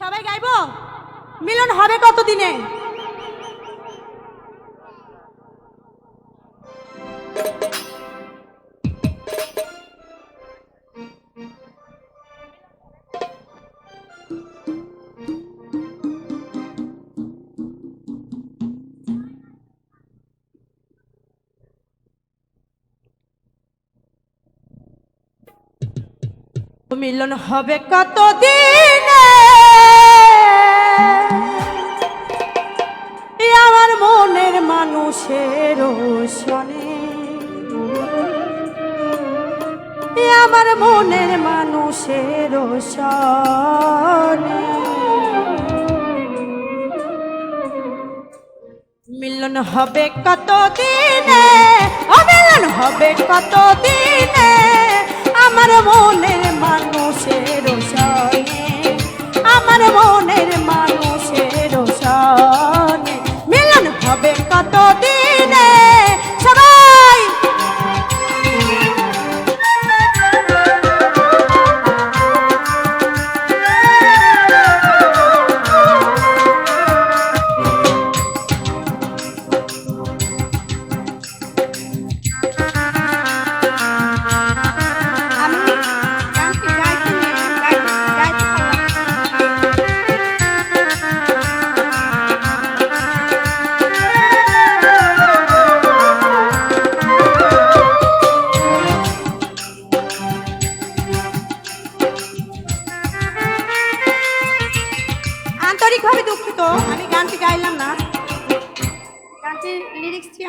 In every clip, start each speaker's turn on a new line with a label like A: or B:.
A: সবাই গাইবো? মিলন হবে কতদিনে? মিলন হবে কত মানুষের শনে। আমার মনের মানুষের মিলন হবে কত দিনে ও মিলন হবে কত দিনে আমার মনের মানুষের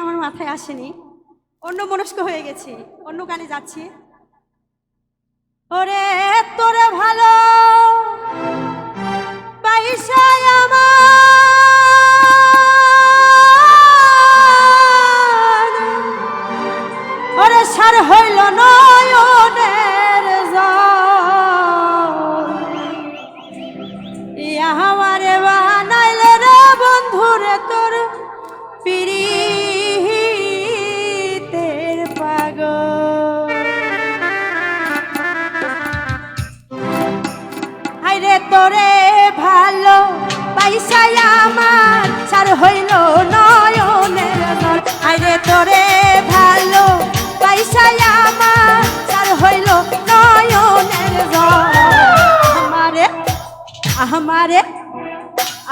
A: আমার মাথায় আসেনি। অন্য মনস্ক হয়ে গেছি। অন্য গানে যাচ্ছি। ওরে, তোরে ভালো ওরে, সার হইল নয়নের আমারে বানাইলে রে বন্ধুরে তোর পিরিতের তোরে ভালো পাইসাই আমার, সার হইল নয়নের জল হাইরে তোরে ভালো পাইসাই আমার, সার হইল নয়নের জল আমারে আমারে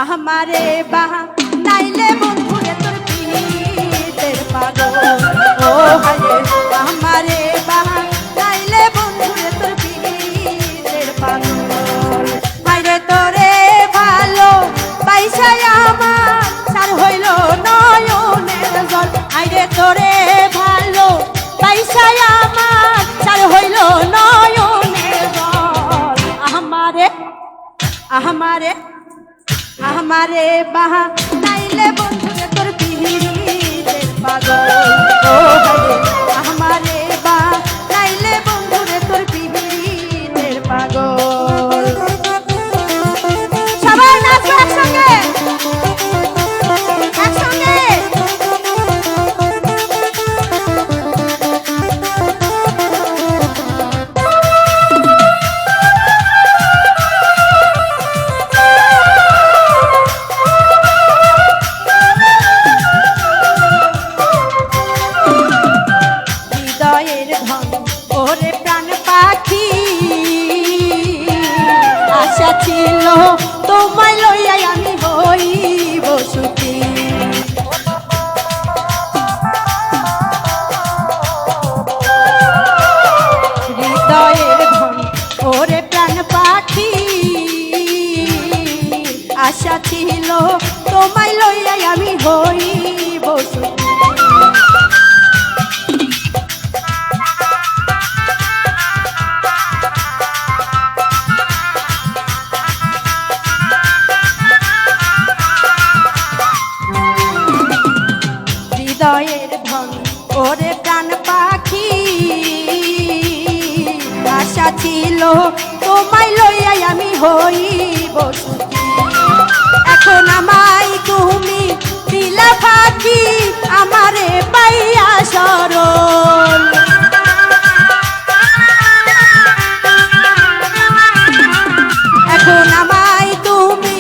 A: আমারে বাহা নাইলে বন্ধুরে তোর পিতের পাগল। ও হায় আমারে আমারে বাহা। নাইলে বন্ধুরে তোর পিহিরের পাগল। ও হায়রে ছিল তোমায় লইয়াই আমি হইব সুখী। হৃদয়ের ধন ওরে প্রাণ পাখি, আশা ছিল তোমায় লইয়াই আমি হইব সুখী। ছিল, তোমায় লইয়াই আমি হইব এখন আমাই তুমি দিলা ফাঁকি, আমারে পাইয়া সরল এখন আমায় তুমি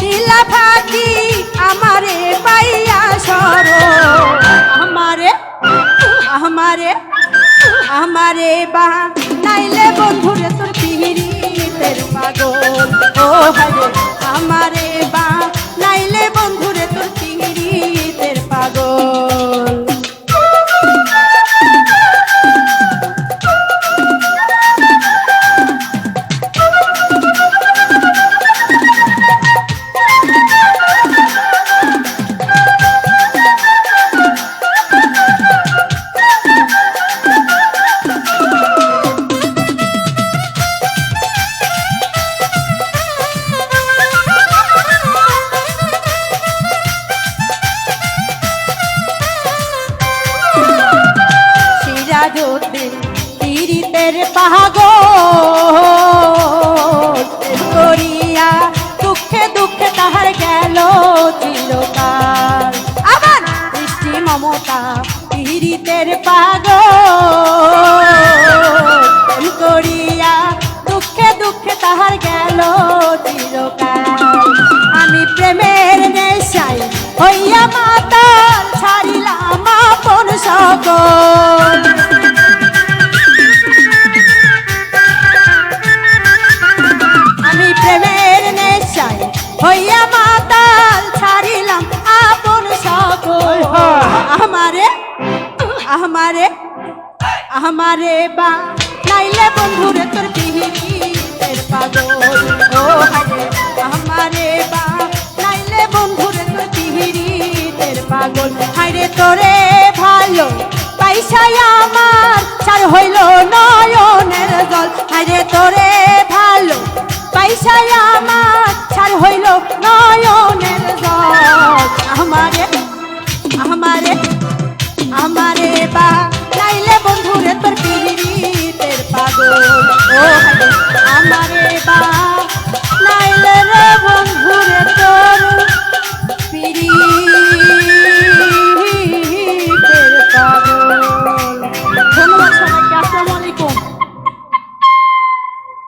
A: দিলা ফাঁকি, আমারে পাইয়া সরল আমারে আমারে আমারে বা পাইলে বন্ধুরে তোর পিহিরিতের পাগল। ও হায় আমারে বা নাইলে বন্ধুরে সাজতে পীড়িতের পাগল করিয়া দুঃখে দুঃখে তাহার গেল চিরকাল। আবার বৃষ্টি, মমতা, পীড়িতের পাগল করিয়া দুঃখে দুঃখে তাহার গেল চিরকাল। আমি প্রেমের নেশাই হইয়া মাতা ছাড়িলাম আপন সকল। আমারে বা নাইলে বন্ধুরে তোর পিহিতের পাগল ও হারে আমারে বা নাইলে বন্ধুরে তোর পিহিতের পাগল হাইরে তোরে ভালো পয়সাই আমার চার হইল নয়নের জল হাইরে তোরে ভালো পয়সাই